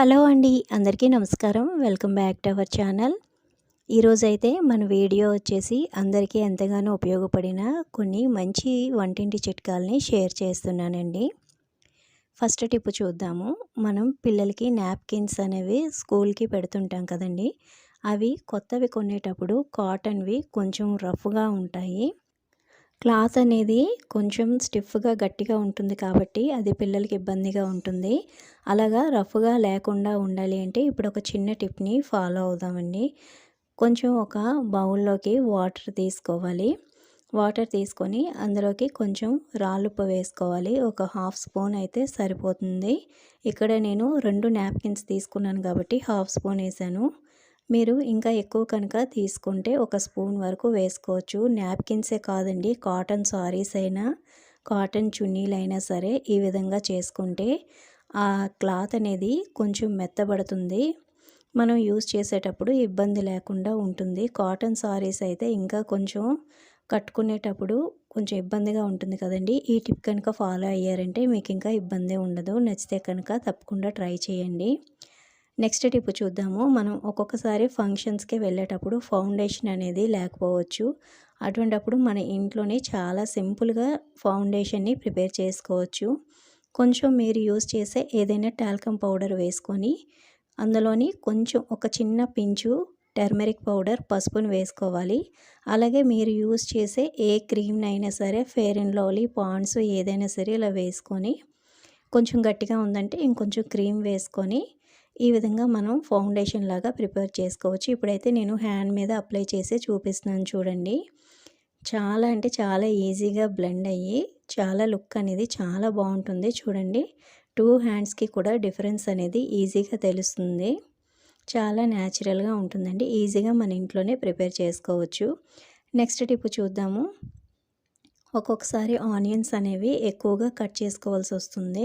Hello అండి అందరికీ నమస్కారం. Welcome back to our channel. ఈరోజైతే మన వీడియో వచ్చేసి అందరికీ ఎంతగానో ఉపయోగపడిన కొన్ని మంచి వంటింటి చిట్కాలని షేర్ చేస్తున్నానండి. ఫస్ట్ టిప్ చూద్దాము. మనం పిల్లలకి నాప్కిన్స్ అనేవి స్కూల్కి పెడుతుంటాం కదండి. అవి కొత్తవి కొనేటప్పుడు కాటన్వి కొంచెం రఫ్గా ఉంటాయి. క్లాత్ అనేది కొంచెం స్టిఫ్గా గట్టిగా ఉంటుంది కాబట్టి అది పిల్లలకి ఇబ్బందిగా ఉంటుంది. అలాగా రఫ్గా లేకుండా ఉండాలి అంటే ఇప్పుడు ఒక చిన్న టిప్ని ఫాలో అవుదామండి. కొంచెం ఒక బౌల్లోకి వాటర్ తీసుకోవాలి. వాటర్ తీసుకొని అందులోకి కొంచెం రాళ్ళుప్పు వేసుకోవాలి. ఒక హాఫ్ స్పూన్ అయితే సరిపోతుంది. ఇక్కడ నేను రెండు నాప్కిన్స్ తీసుకున్నాను కాబట్టి హాఫ్ స్పూన్ వేసాను. మీరు ఇంకా ఎక్కువ కనుక తీసుకుంటే ఒక స్పూన్ వరకు వేసుకోవచ్చు. నాప్కిన్సే కాదండి కాటన్ సారీస్ అయినా కాటన్ చున్నీలైనా సరే ఈ విధంగా చేసుకుంటే ఆ క్లాత్ అనేది కొంచెం మెత్తబడుతుంది. మనం యూస్ చేసేటప్పుడు ఇబ్బంది లేకుండా ఉంటుంది. కాటన్ సారీస్ అయితే ఇంకా కొంచెం కట్టుకునేటప్పుడు కొంచెం ఇబ్బందిగా ఉంటుంది కదండి. ఈ టిప్ కనుక ఫాలో అయ్యారంటే మీకు ఇంకా ఇబ్బంది ఉండదు. నచ్చితే కనుక తప్పకుండా ట్రై చేయండి. నెక్స్ట్ టిప్ చూద్దాము. మనం ఒక్కొక్కసారి ఫంక్షన్స్కి వెళ్ళేటప్పుడు ఫౌండేషన్ అనేది లేకపోవచ్చు. అటువంటప్పుడు మన ఇంట్లోనే చాలా సింపుల్గా ఫౌండేషన్ని ప్రిపేర్ చేసుకోవచ్చు. కొంచెం మీరు యూస్ చేసే ఏదైనా టాల్కమ్ పౌడర్ వేసుకొని అందులోని కొంచెం ఒక చిన్న పించు టర్మరిక్ పౌడర్ పసుపును వేసుకోవాలి. అలాగే మీరు యూస్ చేసే ఏ క్రీమ్నైనా సరే ఫేర్ అండ్ లవ్లీ పాండ్స్ ఏదైనా సరే ఇలా వేసుకొని కొంచెం గట్టిగా ఉందంటే ఇంకొంచెం క్రీమ్ వేసుకొని ఈ విధంగా మనం ఫౌండేషన్ లాగా ప్రిపేర్ చేసుకోవచ్చు. ఇప్పుడైతే నేను హ్యాండ్ మీద అప్లై చేసి చూపిస్తున్నాను చూడండి. చాలా అంటే చాలా ఈజీగా బ్లెండ్ అయ్యి చాలా లుక్ అనేది చాలా బాగుంటుంది చూడండి. టూ హ్యాండ్స్కి కూడా డిఫరెన్స్ అనేది ఈజీగా తెలుస్తుంది. చాలా న్యాచురల్గా ఉంటుందండి. ఈజీగా మన ఇంట్లోనే ప్రిపేర్ చేసుకోవచ్చు. నెక్స్ట్ టిప్ చూద్దాము. ఒక్కొక్కసారి ఆనియన్స్ అనేవి ఎక్కువగా కట్ చేసుకోవాల్సి వస్తుంది.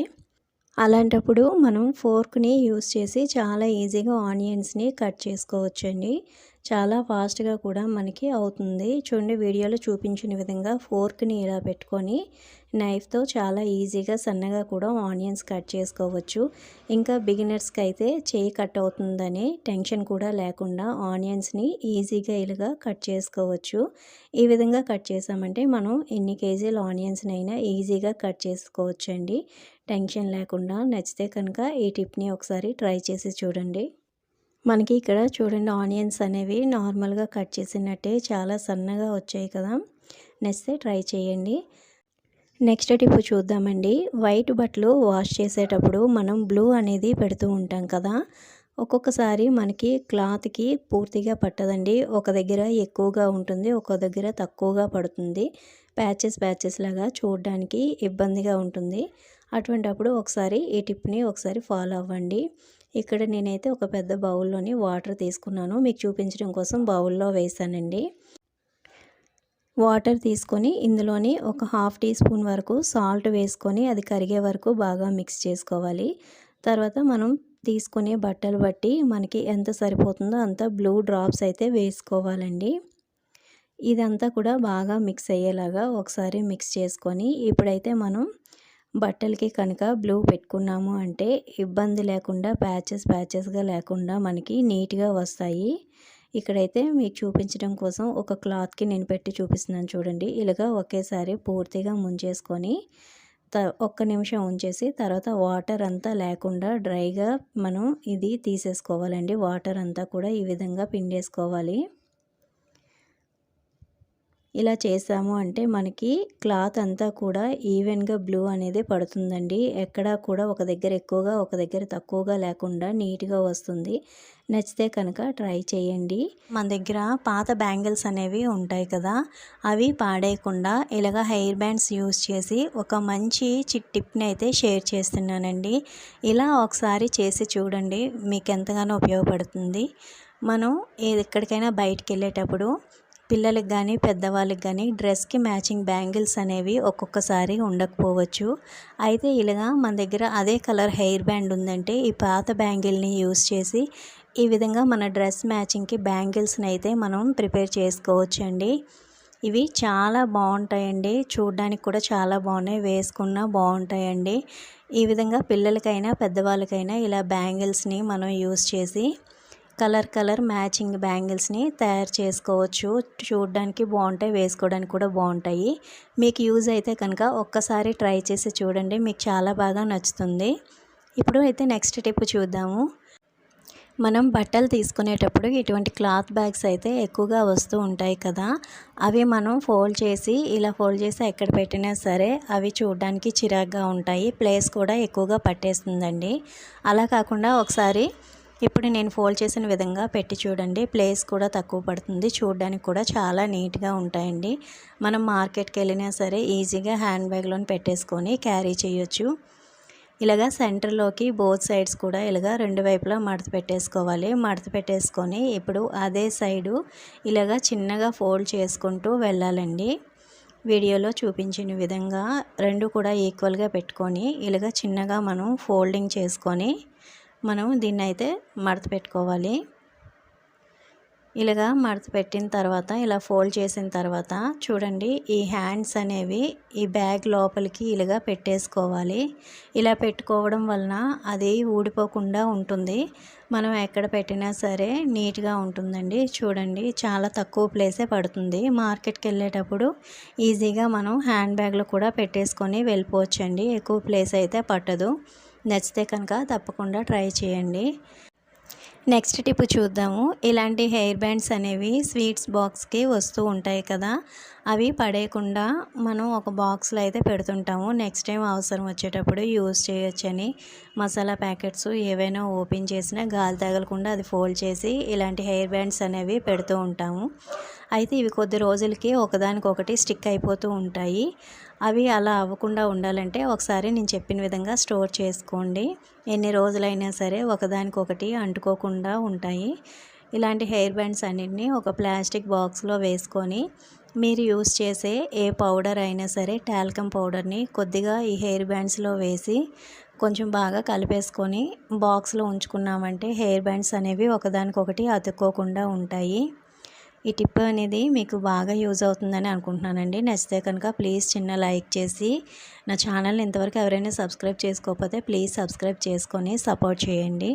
అలాంటప్పుడు మనం ఫోర్క్ని యూస్ చేసి చాలా ఈజీగా ఆనియన్స్ని కట్ చేసుకోవచ్చండి. చాలా ఫాస్ట్గా కూడా మనకి అవుతుంది. చూడండి వీడియోలో చూపించిన విధంగా ఫోర్క్ని ఇలా పెట్టుకొని నైఫ్తో చాలా ఈజీగా సన్నగా కూడా ఆనియన్స్ కట్ చేసుకోవచ్చు. ఇంకా బిగినర్స్కి అయితే చేయి కట్ అవుతుందని టెన్షన్ కూడా లేకుండా ఆనియన్స్ని ఈజీగా ఇలాగా కట్ చేసుకోవచ్చు. ఈ విధంగా కట్ చేసామంటే మనం ఎన్ని కేజీల ఆనియన్స్నైనా ఈజీగా కట్ చేసుకోవచ్చండి. టెన్షన్ లేకుండా నచ్చితే కనుక ఈ టిప్ని ఒకసారి ట్రై చేసి చూడండి. మనకి ఇక్కడ చూడండి ఆనియన్స్ అనేవి నార్మల్గా కట్ చేసినట్టే చాలా సన్నగా వచ్చాయి కదా. నెక్స్ట్ ట్రై చేయండి. నెక్స్ట్ టిప్ చూద్దామండి. వైట్ బట్టలు వాష్ చేసేటప్పుడు మనం బ్లూ అనేది పెడుతూ ఉంటాం కదా. ఒక్కొక్కసారి మనకి క్లాత్కి పూర్తిగా పట్టదండి. ఒక దగ్గర ఎక్కువగా ఉంటుంది ఒక దగ్గర తక్కువగా పడుతుంది. ప్యాచెస్ ప్యాచెస్ లాగా చూడడానికి ఇబ్బందిగా ఉంటుంది. అటువంటప్పుడు ఒకసారి ఈ టిప్ని ఒకసారి ఫాలో అవ్వండి. ఇక్కడ నేనైతే ఒక పెద్ద బౌల్లోని వాటర్ తీసుకున్నాను. మీకు చూపించడం కోసం బౌల్లో వేసానండి. వాటర్ తీసుకొని ఇందులోని ఒక హాఫ్ టీ స్పూన్ వరకు సాల్ట్ వేసుకొని అది కరిగే వరకు బాగా మిక్స్ చేసుకోవాలి. తర్వాత మనం తీసుకునే బట్టలు బట్టి మనకి ఎంత సరిపోతుందో అంత బ్లూ డ్రాప్స్ అయితే వేసుకోవాలండి. ఇదంతా కూడా బాగా మిక్స్ అయ్యేలాగా ఒకసారి మిక్స్ చేసుకొని ఇప్పుడైతే మనం బట్టలకి కనుక బ్లూ పెట్టుకున్నాము అంటే ఇబ్బంది లేకుండా ప్యాచెస్ ప్యాచెస్గా లేకుండా మనకి నీట్గా వస్తాయి. ఇక్కడైతే మీకు చూపించడం కోసం ఒక క్లాత్కి నేను పెట్టి చూపిస్తున్నాను చూడండి. ఇలాగా ఒకేసారి పూర్తిగా ముంచేసుకొని త ఒక్క నిమిషం ఉంచేసి తర్వాత వాటర్ అంతా లేకుండా డ్రైగా మనం ఇది తీసేసుకోవాలండి. వాటర్ అంతా కూడా ఈ విధంగా పిండేసుకోవాలి. ఇలా చేసాము అంటే మనకి క్లాత్ అంతా కూడా ఈవెన్గా బ్లూ అనేది పడుతుందండి. ఎక్కడా కూడా ఒక దగ్గర ఎక్కువగా ఒక దగ్గర తక్కువగా లేకుండా నీట్గా వస్తుంది. నచ్చితే కనుక ట్రై చేయండి. మన దగ్గర పాత బ్యాంగిల్స్ అనేవి ఉంటాయి కదా అవి పాడేయకుండా ఇలాగ హెయిర్ బ్యాండ్స్ యూస్ చేసి ఒక మంచి చిట్ టిప్ని అయితే షేర్ చేస్తున్నానండి. ఇలా ఒకసారి చేసి చూడండి మీకు ఎంతగానో ఉపయోగపడుతుంది. మనం ఎక్కడికైనా బయటికి వెళ్ళేటప్పుడు పిల్లలకి కానీ పెద్దవాళ్ళకి కానీ డ్రెస్కి మ్యాచింగ్ బ్యాంగిల్స్ అనేవి ఒక్కొక్కసారి ఉండకపోవచ్చు. అయితే ఇలాగా మన దగ్గర అదే కలర్ హెయిర్ బ్యాండ్ ఉందంటే ఈ పాత బ్యాంగిల్ని యూస్ చేసి ఈ విధంగా మన డ్రెస్ మ్యాచింగ్కి బ్యాంగిల్స్ని అయితే మనం ప్రిపేర్ చేసుకోవచ్చు అండి ఇవి చాలా బాగుంటాయండి. చూడడానికి కూడా చాలా బాగున్నాయి. వేసుకున్నా బాగుంటాయండి. ఈ విధంగా పిల్లలకైనా పెద్దవాళ్ళకైనా ఇలా బ్యాంగిల్స్ని మనం యూస్ చేసి కలర్ కలర్ మ్యాచింగ్ బ్యాంగిల్స్ని తయారు చేసుకోవచ్చు. చూడడానికి బాగుంటాయి వేసుకోవడానికి కూడా బాగుంటాయి. మీకు యూజ్ అయితే కనుక ఒక్కసారి ట్రై చేసి చూడండి మీకు చాలా బాగా నచ్చుతుంది. ఇప్పుడు అయితే నెక్స్ట్ టిప్ చూద్దాము. మనం బట్టలు తీసుకునేటప్పుడు ఇటువంటి క్లాత్ బ్యాగ్స్ అయితే ఎక్కువగా వస్తూ ఉంటాయి కదా. అవి మనం ఫోల్డ్ చేసి ఇలా ఫోల్డ్ చేసి ఎక్కడ పెట్టినా సరే అవి చూడడానికి చిరాగ్గా ఉంటాయి. ప్లేస్ కూడా ఎక్కువగా పట్టేస్తుందండి. అలా కాకుండా ఒకసారి ఇప్పుడు నేను ఫోల్డ్ చేసిన విధంగా పెట్టి చూడండి. ప్లేస్ కూడా తక్కువ పడుతుంది. చూడడానికి కూడా చాలా నీట్గా ఉంటాయండి. మనం మార్కెట్కి వెళ్ళినా సరే ఈజీగా హ్యాండ్ బ్యాగ్లోని పెట్టేసుకొని క్యారీ చేయొచ్చు. ఇలాగా సెంటర్లోకి బోత్ సైడ్స్ కూడా ఇలాగా రెండు వైపులా మడత పెట్టేసుకోవాలి. మడత పెట్టేసుకొని ఇప్పుడు అదే సైడు ఇలాగా చిన్నగా ఫోల్డ్ చేసుకుంటూ వెళ్ళాలండి. వీడియోలో చూపించిన విధంగా రెండు కూడా ఈక్వల్గా పెట్టుకొని ఇలాగ చిన్నగా మనం ఫోల్డింగ్ చేసుకొని మనం దీన్ని అయితే మడత పెట్టుకోవాలి ఇలాగా మడత పెట్టిన తర్వాత ఇలా ఫోల్డ్ చేసిన తర్వాత చూడండి ఈ హ్యాండ్స్ అనేవి ఈ బ్యాగ్ లోపలికి ఇలాగా పెట్టేసుకోవాలి. ఇలా పెట్టుకోవడం వలన అది ఊడిపోకుండా ఉంటుంది. మనం ఎక్కడ పెట్టినా సరే నీట్గా ఉంటుందండి. చూడండి చాలా తక్కువ ప్లేసే పడుతుంది. మార్కెట్కి వెళ్ళేటప్పుడు ఈజీగా మనం హ్యాండ్ బ్యాగ్లో కూడా పెట్టేసుకొని వెళ్ళిపోవచ్చండి. ఎక్కువ ప్లేస్ అయితే పట్టదు. నచ్చితే కనుక తప్పకుండా ట్రై చేయండి. నెక్స్ట్ టిప్ చూద్దాము. ఇలాంటి హెయిర్ బ్యాండ్స్ అనేవి స్వీట్స్ బాక్స్కి వస్తూ ఉంటాయి కదా. అవి పడేయకుండా మనం ఒక బాక్స్లో అయితే పెడుతుంటాము. నెక్స్ట్ టైం అవసరం వచ్చేటప్పుడు యూజ్ చేయొచ్చని మసాలా ప్యాకెట్స్ ఏవైనా ఓపెన్ చేసినా గాలి తగలకుండా అది ఫోల్డ్ చేసి ఇలాంటి హెయిర్ బ్యాండ్స్ అనేవి పెడుతూ ఉంటాము. అయితే ఇవి కొద్ది రోజులకి ఒకదానికొకటి స్టిక్ అయిపోతూ ఉంటాయి. అవి అలా అవ్వకుండా ఉండాలంటే ఒకసారి నేను చెప్పిన విధంగా స్టోర్ చేసుకోండి. ఎన్ని రోజులైనా సరే ఒకదానికొకటి అంటుకోకుండా ఉంటాయి. ఇలాంటి హెయిర్ బ్యాండ్స్ అన్నింటినీ ఒక ప్లాస్టిక్ బాక్స్లో వేసుకొని మీరు యూస్ చేసే ఏ పౌడర్ అయినా సరే టాల్కమ్ పౌడర్ని కొద్దిగా ఈ హెయిర్ బ్యాండ్స్లో వేసి కొంచెం బాగా కలిపేసుకొని బాక్స్లో ఉంచుకున్నామంటే హెయిర్ బ్యాండ్స్ అనేవి ఒకదానికొకటి అతుక్కోకుండా ఉంటాయి. ఈ టిప్ అనేది మీకు బాగా యూజ్ అవుతుందని అనుకుంటున్నానండి. నచ్చితే కనుక ప్లీజ్ చిన్న లైక్ చేసి నా ఛానల్ని ఇంతవరకు ఎవరైనా సబ్స్క్రైబ్ చేసుకోకపోతే ప్లీజ్ సబ్స్క్రైబ్ చేసుకొని సపోర్ట్ చేయండి.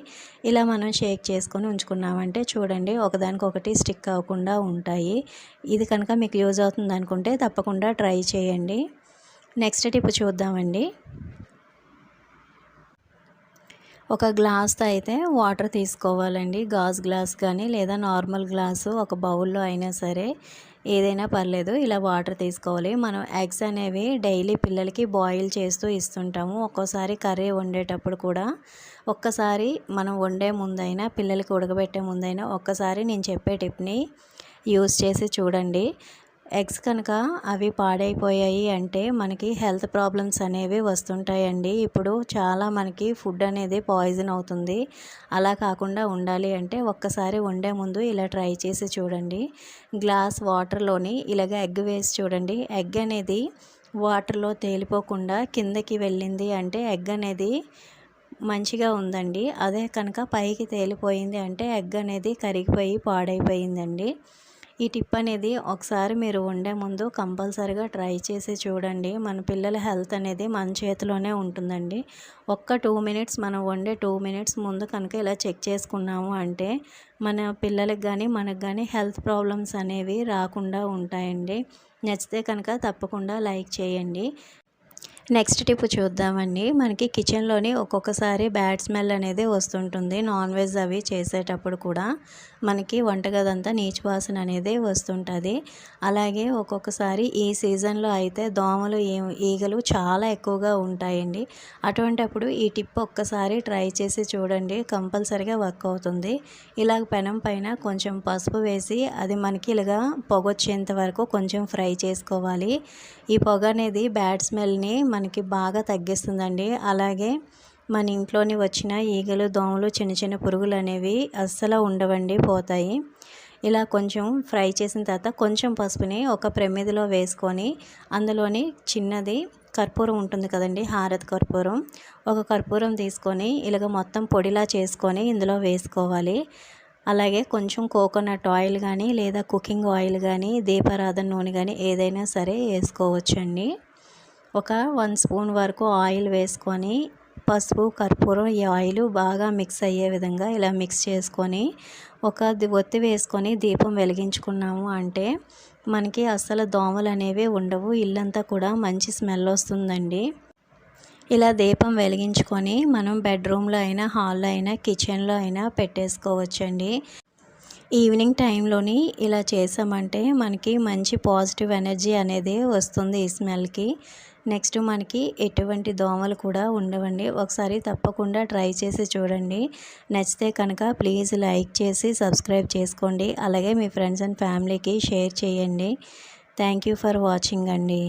ఇలా మనం షేక్ చేసుకొని ఉంచుకున్నామంటే చూడండి ఒకదానికొకటి స్టిక్ అవ్వకుండా ఉంటాయి. ఇది కనుక మీకు యూజ్ అవుతుంది అనుకుంటే తప్పకుండా ట్రై చేయండి. నెక్స్ట్ టిప్ చూద్దామండి. ఒక గ్లాస్తో అయితే వాటర్ తీసుకోవాలండి. గాజ్ గ్లాస్ కానీ లేదా నార్మల్ గ్లాసు ఒక బౌల్లో అయినా సరే ఏదైనా పర్లేదు ఇలా వాటర్ తీసుకోవాలి. మనం ఎగ్స్ అనేవి డైలీ పిల్లలకి బాయిల్ చేస్తూ ఇస్తుంటాము. ఒక్కోసారి కర్రీ వండేటప్పుడు కూడా ఒక్కసారి మనం వండే ముందైనా పిల్లలకి ఉడకబెట్టే ముందైనా ఒక్కసారి నేను చెప్పే టిప్ని యూస్ చేసి చూడండి. ఎగ్స్ కనుక అవి పాడైపోయాయి అంటే మనకి హెల్త్ ప్రాబ్లమ్స్ అనేవి వస్తుంటాయండి. ఇప్పుడు చాలా మనకి ఫుడ్ అనేది పాయిజన్ అవుతుంది. అలా కాకుండా ఉండాలి అంటే ఒక్కసారి వండే ముందు ఇలా ట్రై చేసి చూడండి. గ్లాస్ వాటర్లోని ఇలాగ ఎగ్ వేసి చూడండి. ఎగ్ అనేది వాటర్లో తేలిపోకుండా కిందకి వెళ్ళింది అంటే ఎగ్ అనేది మంచిగా ఉందండి. అదే కనుక పైకి తేలిపోయింది అంటే ఎగ్ అనేది కరిగిపోయి పాడైపోయిందండి. ఈ టిప్ అనేది ఒకసారి మీరు వండే ముందు కంపల్సరిగా ట్రై చేసి చూడండి. మన పిల్లల హెల్త్ అనేది మన చేతిలోనే ఉంటుందండి. ఒక్క టూ మినిట్స్ మనం వండే టూ మినిట్స్ ముందు కనుక ఇలా చెక్ చేసుకున్నాము అంటే మన పిల్లలకి కానీ మనకు కానీ హెల్త్ ప్రాబ్లమ్స్ అనేవి రాకుండా ఉంటాయండి. నచ్చితే కనుక తప్పకుండా లైక్ చేయండి. నెక్స్ట్ టిప్ చూద్దామండి. మనకి కిచెన్లోని ఒక్కొక్కసారి బ్యాడ్ స్మెల్ అనేది వస్తుంటుంది. నాన్ వెజ్ అవి చేసేటప్పుడు కూడా. మనకి వంటగదంతా నీచు వాసన అనేది వస్తుంటుంది. అలాగే ఒక్కొక్కసారి ఈ సీజన్లో అయితే దోమలు ఈగలు చాలా ఎక్కువగా ఉంటాయండి. అటువంటప్పుడు ఈ టిప్ ఒక్కసారి ట్రై చేసి చూడండి. కంపల్సరిగా వర్క్ అవుతుంది. ఇలాగ పెనం పైన కొంచెం పసుపు వేసి అది మనకి ఇలాగా పొగొచ్చేంత వరకు కొంచెం ఫ్రై చేసుకోవాలి. ఈ పొగ అనేది బ్యాడ్ స్మెల్ని మనకి బాగా తగ్గిస్తుందండి. అలాగే మన ఇంట్లోని వచ్చిన ఈగలు దోమలు చిన్న చిన్న పురుగులు అనేవి అస్సలు ఉండవండి పోతాయి. ఇలా కొంచెం ఫ్రై చేసిన తర్వాత కొంచెం పసుపుని ఒక ప్రమిదిలో వేసుకొని అందులోని చిన్నది కర్పూరం ఉంటుంది కదండి హారత్ కర్పూరం. ఒక కర్పూరం తీసుకొని ఇలాగ మొత్తం పొడిలా చేసుకొని ఇందులో వేసుకోవాలి. అలాగే కొంచెం కోకోనట్ ఆయిల్ కానీ లేదా కుకింగ్ ఆయిల్ కానీ దీపారాధన నూనె కానీ ఏదైనా సరే వేసుకోవచ్చండి. ఒక వన్ స్పూన్ వరకు ఆయిల్ వేసుకొని పసుపు కర్పూరం ఈ ఆయిల్ బాగా మిక్స్ అయ్యే విధంగా ఇలా మిక్స్ చేసుకొని ఒక ఒత్తి వేసుకొని దీపం వెలిగించుకున్నాము. అంటే మనకి అస్సలు దోమలు అనేవి ఉండవు. ఇల్లంతా కూడా మంచి స్మెల్ వస్తుందండి. ఇలా దీపం వెలిగించుకొని మనం బెడ్రూమ్లో అయినా హాల్లో అయినా కిచెన్లో అయినా పెట్టేసుకోవచ్చండి. ఈవినింగ్ టైంలోని ఇలా చేసామంటే మనకి మంచి పాజిటివ్ ఎనర్జీ అనేది వస్తుంది ఈ స్మెల్కి. నెక్స్ట్ మనకి ఎటువంటి దోమలు కూడా ఉండవండి. ఒకసారి తప్పకుండా ట్రై చేసి చూడండి. నచ్చితే కనుక ప్లీజ్ లైక్ చేసి సబ్స్క్రైబ్ చేసుకోండి. అలాగే మీ ఫ్రెండ్స్ అండ్ ఫ్యామిలీకి షేర్ చేయండి. థ్యాంక్ యూ ఫర్ వాచింగ్ అండి.